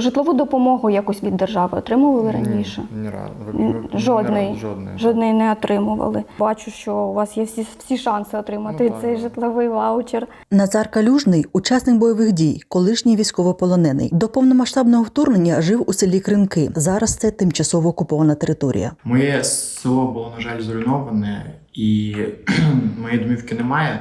житлову допомогу якусь від держави отримували раніше? Ні, ні разу. Ні, Жодний. Жодної не отримували. Бачу, що у вас є всі, всі шанси отримати Ну, цей так. житловий ваучер. Назар Калюжний учасник бойових дій, колишній військовополонений. До повномасштабного вторгнення жив у селі Кринки. Зараз це тимчасово окупована територія. Моє село було, на жаль, зруйноване, і моєї домівки немає.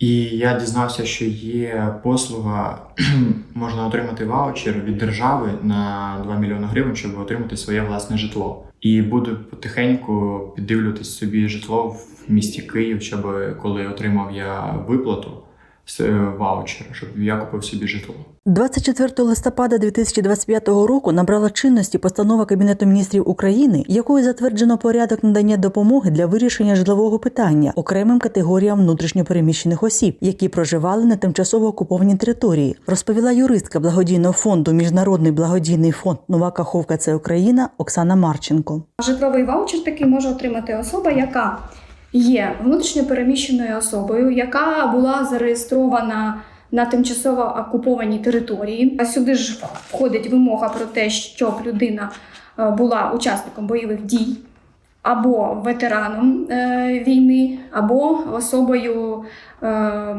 І я дізнався, що є послуга, можна отримати ваучер від держави на 2 мільйони гривень, щоб отримати своє власне житло. І буду потихеньку піддивлюватись собі житло в місті Київ, щоб коли отримав я виплату ваучера, щоб я купив собі житло. 24 листопада 2025 року набрала чинності постанова Кабінету міністрів України, якою затверджено порядок надання допомоги для вирішення житлового питання окремим категоріям внутрішньопереміщених осіб, які проживали на тимчасово окупованій території, розповіла юристка благодійного фонду Міжнародний благодійний фонд Нова Каховка це Україна Оксана Марченко. Житловий ваучер такий може отримати особа, яка є внутрішньо переміщеною особою, яка була зареєстрована на тимчасово окупованій території. А Сюди ж входить вимога про те, щоб людина е, була учасником бойових дій. Або ветераном е, війни, або особою е,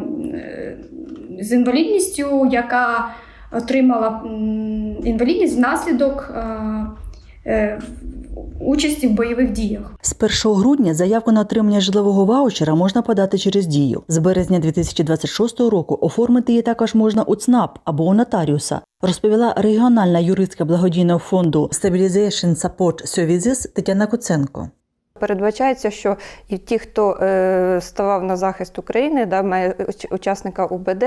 з інвалідністю, яка отримала інвалідність внаслідок участі в бойових діях. З 1 грудня заявку на отримання житлового ваучера можна подати через дію. З березня 2026 року оформити її також можна у ЦНАП або у нотаріуса. Розповіла регіональна юристка благодійного фонду Stabilization Support Services Тетяна Куценко. Передбачається, що і ті, хто е, ставав на захист України, да, має учасника УБД,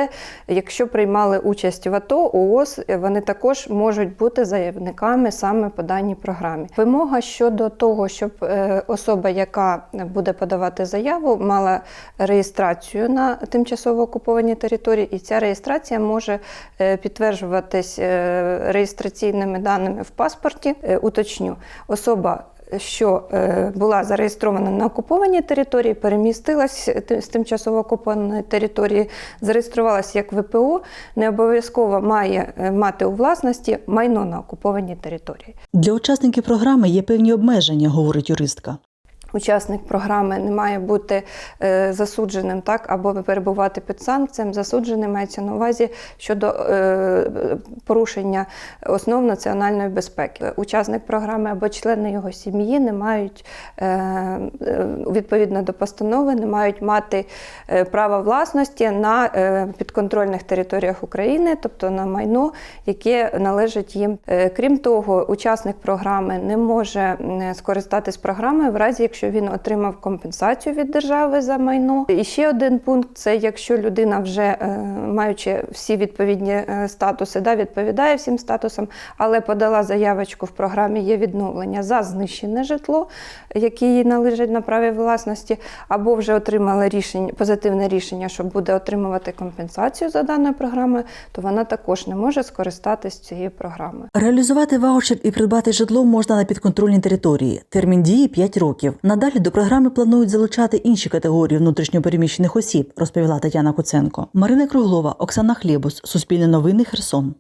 якщо приймали участь в АТО, ООС, вони також можуть бути заявниками саме по даній програмі. Вимога щодо того, щоб е, особа, яка буде подавати заяву, мала реєстрацію на тимчасово окупованій території, і ця реєстрація може е, підтверджуватись реєстраційними даними в паспорті. Уточню, особа що е, була зареєстрована на окупованій території, перемістилась з тимчасово окупованої території, зареєструвалася як ВПО, не обов'язково має е, мати у власності майно на окупованій території. Для учасників програми є певні обмеження, говорить юристка. Учасник програми не має бути е, засудженим так або перебувати під санкціями. Засуджений мається на увазі щодо е, порушення основ національної безпеки. Учасник програми або члени його сім'ї не мають е, е, відповідно до постанови, не мають мати е, права власності на е, підконтрольних територіях України, тобто на майно, яке належить їм. Е, Крім того, учасник програми не може скористатись програмою в разі, якщо він отримав компенсацію від держави за майно. І ще один пункт це якщо людина вже е, маючи всі відповідні е, статуси, да, відповідає всім статусам, але подала заявочку в програмі є відновлення за знищене житло, яке їй належить на праві власності, або вже отримала рішення, позитивне рішення, що буде отримувати компенсацію за даною програмою, то вона також не може скористатись цією програмою. Реалізувати ваучер і придбати житло можна на підконтрольній території. Термін дії 5 років. Надалі до програми планують залучати інші категорії внутрішньопереміщених осіб, розповіла Тетяна Куценко. Марина Круглова, Оксана Хлєбус, Суспільне новини, Херсон.